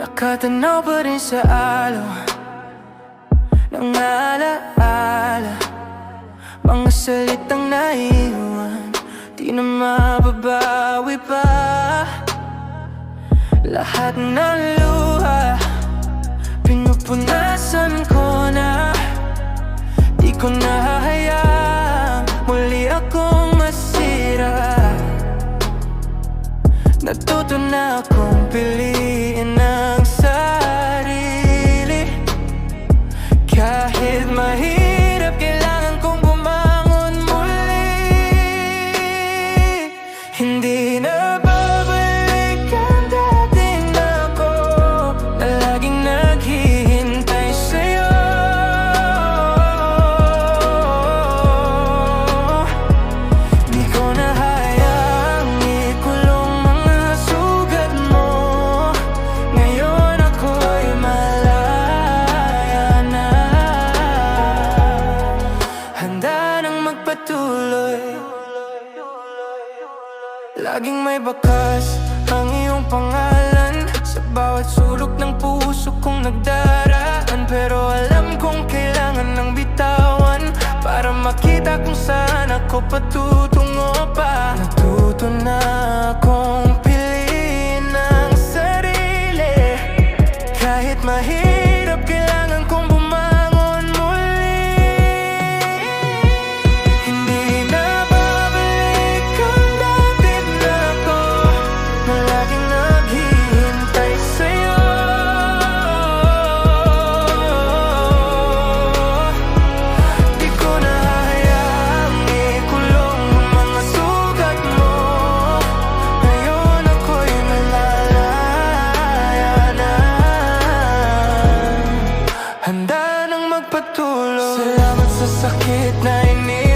Tumatanaw pa rin sa alo. Ng alaala Mga salitang naiwan. Di na mababawi pa. Lahat ng luha Pinupunasan ko na. Di ko na hahayaang Muli akong masira. Natuto na akong piliin Hindi na Laging may bakas ang iyong pangalan Sa bawat sulok ng puso kong nagdaraan. Pero alam kong kailangan ng bitawan Para makita kung saan ako patutungo Handa nang magpatuloy Salamat sa sakit na iniwan